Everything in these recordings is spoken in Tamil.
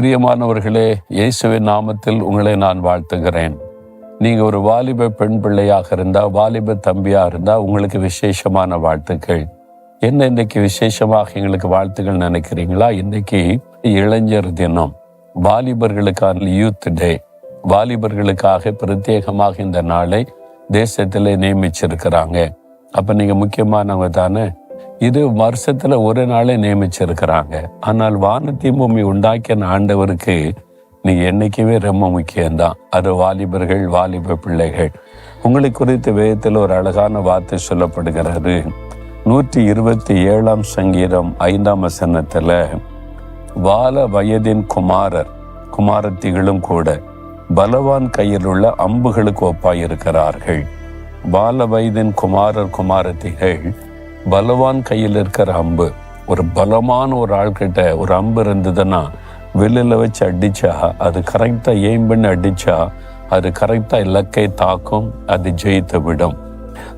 பிரியமானவர்களே இயேசுவின் நாமத்தில் உங்களை நான் வாழ்த்துகிறேன். நீங்க ஒரு வாலிப பெண் பிள்ளையாக இருந்தா வாலிப தம்பியா இருந்தா உங்களுக்கு விசேஷமான வாழ்த்துக்கள். என்ன இன்னைக்கு விசேஷமாக எங்களுக்கு வாழ்த்துக்கள் நினைக்கிறீங்களா? இன்னைக்கு இளைஞர் தினம். வாலிபர்களுக்கான யூத் டே வாலிபர்களுக்காக பிரத்யேகமாக இந்த நாளை தேசத்தில் நியமிச்சிருக்கிறாங்க. அப்ப நீங்க முக்கியமானவங்க தானே? இது வருஷத்துல ஒரு நாளே நியமிச்சிருக்கிறாங்க. ஆனால் வானத்தையும் பூமி உண்டாக்கின ஆண்டவருக்கு நீ என்னைக்குமே ரொம்ப முக்கியம்தான். அது வாலிபர்கள் வாலிப பிள்ளைகள். உங்களை குறித்து வேதத்தில் ஒரு அழகான வார்த்தை சொல்லப்படுகிறது. நூற்றி இருபத்தி ஏழாம் சங்கீதம் ஐந்தாம் வசனத்துல வால வயதின் குமாரர் குமாரத்திகளும் கூட பலவான் கையில் உள்ள அம்புகளுக்கு ஒப்பாயிருக்கிறார்கள். பால வயதின் குமாரர் குமாரத்திகள் பலவான் கையில் இருக்கிற அம்பு. ஒரு பலமான ஒரு ஆள்கிட்ட ஒரு அம்பு இருந்ததுன்னா வெளியில் வச்சு அடித்தா அது கரெக்டாக எய்ம் பண்ணி அடித்தா அது கரெக்டாக இலக்கை தாக்கும் அது ஜெயித்து விடும்.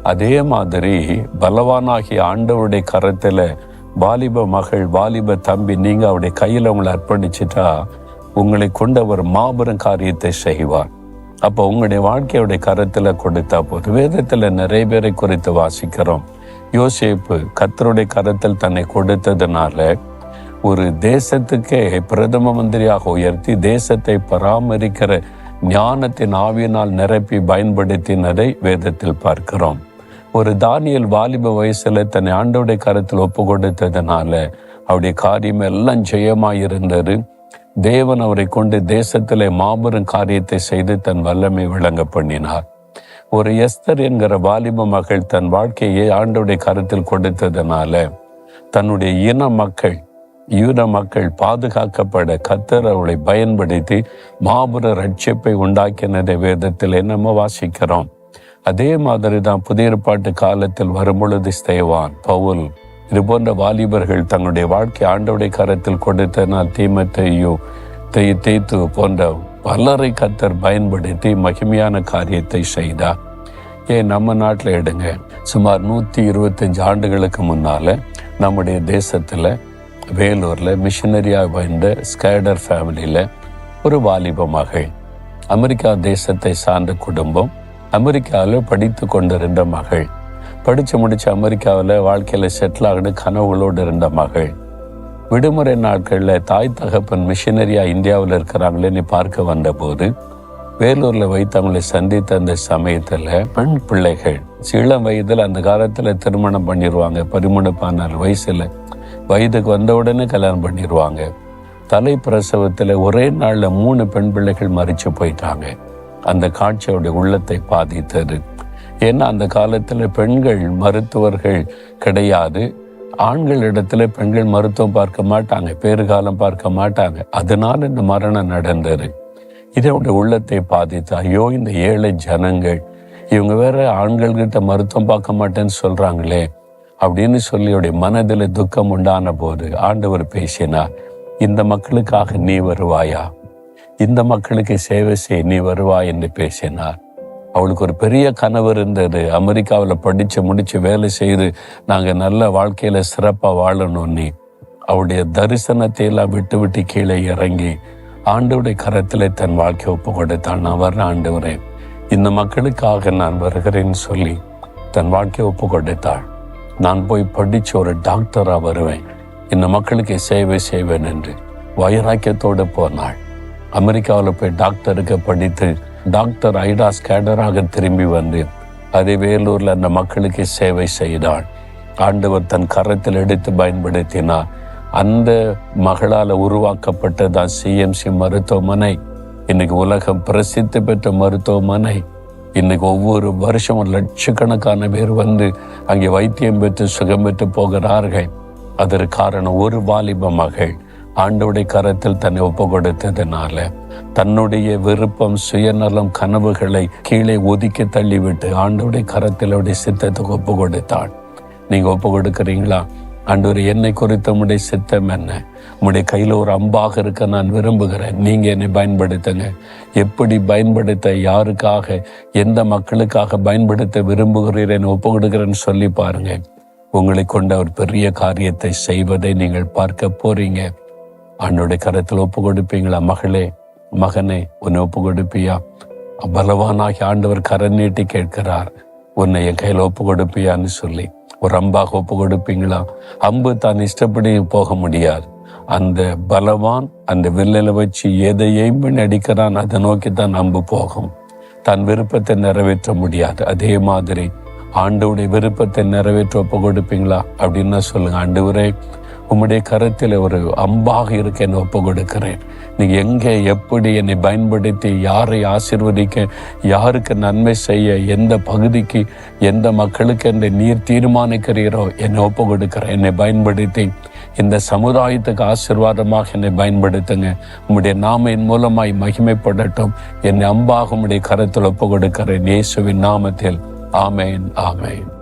அதே மாதிரி பலவானாகிய ஆண்டவருடைய கரத்தில் வாலிப மகள் வாலிப தம்பி நீங்கள் அவருடைய கையில் உங்களை அர்ப்பணிச்சிட்டா உங்களை கொண்டு அவர் மாபெரும் காரியத்தை செய்வார். அப்போ உங்களுடைய வாழ்க்கையுடைய கரத்தில் கொடுத்தா போது வேதத்தில் நிறைய பேரை குறித்து வாசிக்கிறோம். யோசேப்பு கத்தருடைய கரத்தில் தன்னை கொடுத்ததுனால ஒரு தேசத்துக்கே பிரதம மந்திரியாக உயர்த்தி தேசத்தை பராமரிக்கிற ஞானத்தின் ஆவியினால் நிரப்பி பயன்படுத்தினதை வேதத்தில் பார்க்கிறோம். ஒரு தானியல் வாலிப வயசுல தன்னை ஆண்டோடைய கரத்தில் ஒப்பு கொடுத்ததுனால அவருடைய காரியம் எல்லாம் ஜெயமாயிருந்தது. தேவன் அவரை கொண்டு தேசத்திலே மாபெரும் காரியத்தை செய்து தன் வல்லமை விளங்க பண்ணினார். ஒரு எஸ்தர் என்கிற வாலிப மகள் தன் வாழ்க்கையை ஆண்டோடைய கருத்தில் கொடுத்ததுனால தன்னுடைய இன மக்கள் யூத மக்கள் பாதுகாக்கப்பட கத்தர் அவளை பயன்படுத்தி மாபுர ரட்சிப்பை உண்டாக்கினதை வேதத்தில் நம்ம வாசிக்கிறோம். அதே மாதிரி தான் புதிய ஏற்பாட்டு காலத்தில் வரும்பொழுது ஸ்தேவான் பவுல் இது போன்ற வாலிபர்கள் தங்களுடைய வாழ்க்கை ஆண்டோடைய கரத்தில் கொடுத்தனால் தீமத்தையோ தேய்த்து போன்ற பலரை கத்தர் பயன்படுத்தி மகிமையான காரியத்தை செய்தார். ஏன் நம்ம நாட்டில் எடுங்க. சுமார் நூற்றி இருபத்தஞ்சு ஆண்டுகளுக்கு முன்னால் நம்முடைய தேசத்தில் வேலூரில் மிஷினரியாக வாய்ந்த ஸ்கேடர் ஃபேமிலியில் ஒரு வாலிப மகள் அமெரிக்கா தேசத்தை சார்ந்த குடும்பம் அமெரிக்காவில் படித்து கொண்டிருந்த மகள் படித்து முடித்து அமெரிக்காவில் வாழ்க்கையில் செட்டில் ஆகணும் கனவுகளோடு இருந்த மகள் விடுமுறை நாட்களில் தாய் தகப்பன் மிஷினரியா இந்தியாவில் இருக்கிறாங்களேன்னு பார்க்க வந்தபோது வேலூர்ல வைத்து அவங்களை சந்தித்த அந்த சமயத்துல பெண் பிள்ளைகள் சில வயதுல அந்த காலத்துல திருமணம் பண்ணிடுவாங்க பதிமூணு பதினாலு வயசுல வயதுக்கு வந்த உடனே கல்யாணம் பண்ணிடுவாங்க தலை பிரசவத்துல ஒரே நாள்ல மூணு பெண் பிள்ளைகள் மறிச்சு போயிட்டாங்க. அந்த காட்சியோடைய உள்ளத்தை பாதித்தது. ஏன்னா அந்த காலத்துல பெண்கள் மருத்துவர்கள் கிடையாது. ஆண்கள் இடத்துல பெண்கள் மருத்துவம் பார்க்க மாட்டாங்க பேறுகாலம் பார்க்க மாட்டாங்க. அதனால இந்த மரணம் நடந்தது. இதனுடைய உள்ளத்தை பாதித்து ஐயோ இந்த ஏழை ஜனங்கள் இவங்க வேற ஆண்கள் கிட்ட மருத்துவம் பார்க்க மாட்டேன்னு சொல்றாங்களே அப்படின்னு சொல்லி அவருடைய மனதில் துக்கம் உண்டான போது ஆண்டவர் பேசினார் இந்த மக்களுக்காக நீ வருவாயா? இந்த மக்களுக்கு சேவை செய் நீ வருவாய் என்று பேசினார். அவளுக்கு ஒரு பெரிய கனவு இருந்தது. அமெரிக்காவில் படிச்சு முடிச்சு வேலை செய்து நாங்கள் நல்ல வாழ்க்கையில சிறப்பாக வாழணும்னு அவளுடைய தரிசனத்தை எல்லாம் விட்டு விட்டு கீழே இறங்கி ஆண்டவுடைய கரத்தில் தன் வாழ்க்கை ஒப்பு கொடுத்தான் நான் வர்றேன் ஆண்டவரே. இந்த மக்களுக்காக நான் வருகிறேன்னு சொல்லி தன் வாழ்க்கையை ஒப்பு கொடுத்தாள் நான் போய் படித்து ஒரு டாக்டரா வருவேன். இந்த மக்களுக்கு சேவை செய்வேன் என்று வைராக்கியத்தோடு போனாள். அமெரிக்காவில் போய் டாக்டருக்கு படித்து டாக்டர் ஐடா கேடராக திரும்பி வந்து அதே வேலூரில் அந்த மக்களுக்கு சேவை செய்தாள். ஆண்டவர் தன் கரத்தில் எடுத்து பயன்படுத்தினார் அந்த மகளால் உருவாக்கப்பட்டதான் சிஎம்சி மருத்துவமனை. இன்னைக்கு உலகம் பிரசித்தி பெற்ற மருத்துவமனை. இன்னைக்கு ஒவ்வொரு வருஷமும் லட்சக்கணக்கான பேர் வந்து அங்கே வைத்தியம் பெற்று சுகம் பெற்று போகிறார்கள். அதற்கு காரணம் ஒரு வாலிப மகள். ஆண்டோடைய கரத்தில் தன்னை ஒப்பு கொடுத்ததுனால தன்னுடைய விருப்பம் சுயநலம் கனவுகளை கீழே ஒதுக்கி தள்ளிவிட்டு ஆண்டோடைய கரத்தில் அவருடைய சித்தத்துக்கு ஒப்பு கொடுத்தாள் நீங்க ஒப்பு கொடுக்குறீங்களா ஆண்டவர் என்னை குறித்த உடைய சித்தம் என்ன? உடைய கையில் ஒரு அம்பாக இருக்க நான் விரும்புகிறேன். நீங்கள் என்னை பயன்படுத்துங்க. எப்படி பயன்படுத்த யாருக்காக எந்த மக்களுக்காக பயன்படுத்த விரும்புகிறீரேன் ஒப்பு கொடுக்குறேன்னு சொல்லி பாருங்க. உங்களை கொண்ட ஒரு பெரிய காரியத்தை செய்வதை நீங்கள் பார்க்க போறீங்க. ஆண்டோடைய கரத்தில் ஒப்பு கொடுப்பீங்களா மகளே மகனே உன்னை ஒப்பு கொடுப்பியா பலவானாகி ஆண்டவர் கரம் நீட்டி கேட்கிறார். உன்னை என் கையில் ஒப்பு கொடுப்பியான்னு சொல்லி. ஒரு அம்பாக ஒப்பு கொடுப்பீங்களா அம்பு தான் இஷ்டப்படி போக முடியாது. அந்த பலவான் அந்த வில்லில வச்சு எதையும் எய்ம் அடிக்கிறான் அதை நோக்கி தான் அம்பு போகும். தன் விருப்பத்தை நிறைவேற்ற முடியாது. அதே மாதிரி ஆண்டவுடைய விருப்பத்தை நிறைவேற்ற ஒப்பு கொடுப்பீங்களா அப்படின்னு சொல்லுங்க. ஆண்டவரே உம்முடைய கருத்தில் ஒரு அம்பாக இருக்க என்னை ஒப்பு கொடுக்கிறேன் நீ எங்கே எப்படி என்னை பயன்படுத்தி யாரை ஆசிர்வதிக்க யாருக்கு நன்மை செய்ய எந்த பகுதிக்கு எந்த மக்களுக்கு என்று நீர் தீர்மானிக்கிறீரோ என்னை ஒப்பு கொடுக்கிறேன் என்னை பயன்படுத்தி இந்த சமுதாயத்துக்கு ஆசிர்வாதமாக என்னை பயன்படுத்துங்க. உம்முடைய நாமையின் மூலமாய் மகிமைப்படட்டும். என்னை அம்பாக உம்முடைய கருத்தில் ஒப்பு கொடுக்கிறேன் இயேசுவின் நாமத்தில். ஆமேன் ஆமேன்.